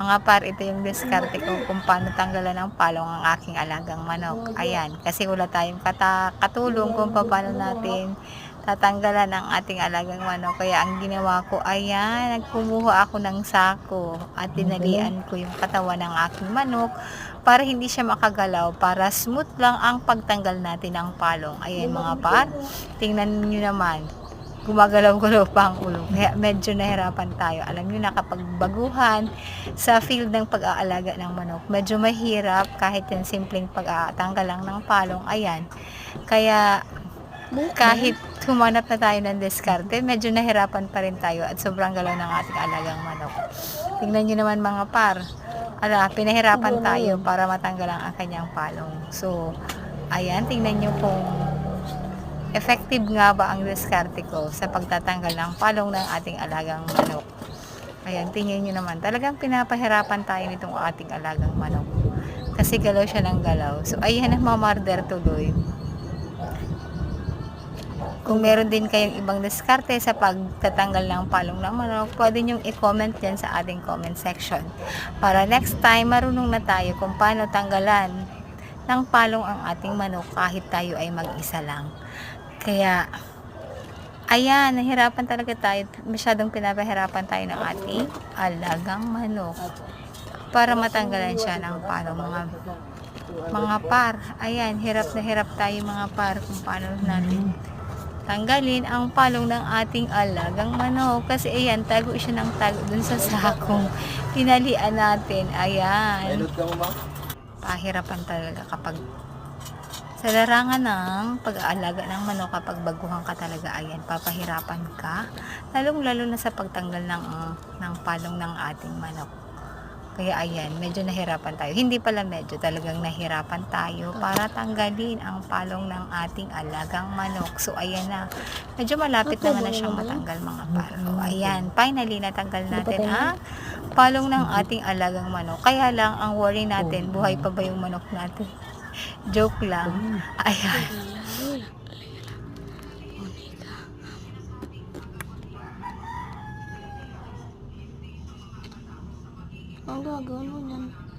Mga par, ito yung diskarte ko kung paano tanggalan ng palong ang aking alagang manok. Ayan, kasi wala tayong kata katulong kung paano natin tatanggalan ang ating alagang manok. Kaya ang ginawa ko, ayan, nagkumuha ako ng sako at tinalian ko yung katawan ng aking manok para hindi siya makagalaw, para smooth lang ang pagtanggal natin ng palong. Ayan mga par, tingnan niyo naman, gumagalaw-galaw pa ang ulo. Kaya medyo nahirapan tayo. Alam niyo na kapag baguhan sa field ng pag-aalaga ng manok, medyo mahirap kahit yung simpleng pag-aatanggal lang ng palong. Ayan. Kaya kahit humanap na tayo ng diskarte, medyo nahirapan pa rin tayo at sobrang galaw ng ating alagang manok. Tingnan nyo naman mga par, ala, pinahirapan tayo para matanggal ang kanyang palong. So, ayan, tingnan nyo kung effective nga ba ang diskarte ko sa pagtatanggal ng palong ng ating alagang manok. Ayan, tingnan nyo naman. Talagang pinapahirapan tayo nitong ating alagang manok. Kasi galaw siya ng galaw. So, ayan ang mamarder tuloy. Kung meron din kayong ibang diskarte sa pagtatanggal ng palong ng manok, pwede nyong i-comment yan sa ating comment section. Para next time, marunong na tayo kung paano tanggalan ng palong ang ating manok kahit tayo ay mag-isa lang. Kaya, ayan, nahirapan talaga tayo. Masyadong pinapahirapan tayo ng ating alagang manok para matanggalan siya ng palong mga mga par. Ayan, hirap na hirap tayo mga par kung paano natin tanggalin ang palong ng ating alagang manok. Kasi ayan, tago siya ng tago dun sa sakong tinalian natin. Ayan. Pahirapan talaga kapag sa larangan ng pag-aalaga ng manok kapag baguhan ka talaga ayan papahirapan ka. Lalong lalo na sa pagtanggal ng ng palong ng ating manok. Kaya ayan medyo nahirapan tayo. Hindi pala medyo talagang nahirapan tayo para tanggalin ang palong ng ating alagang manok. So ayan na. Medyo malapit naman na siyang matanggal mga paro ayan finally natanggal natin ang palong ng ating alagang manok. Kaya lang ang worry natin buhay pa ba yung manok natin joke lang. Ayan. Ang gagawin mo yan.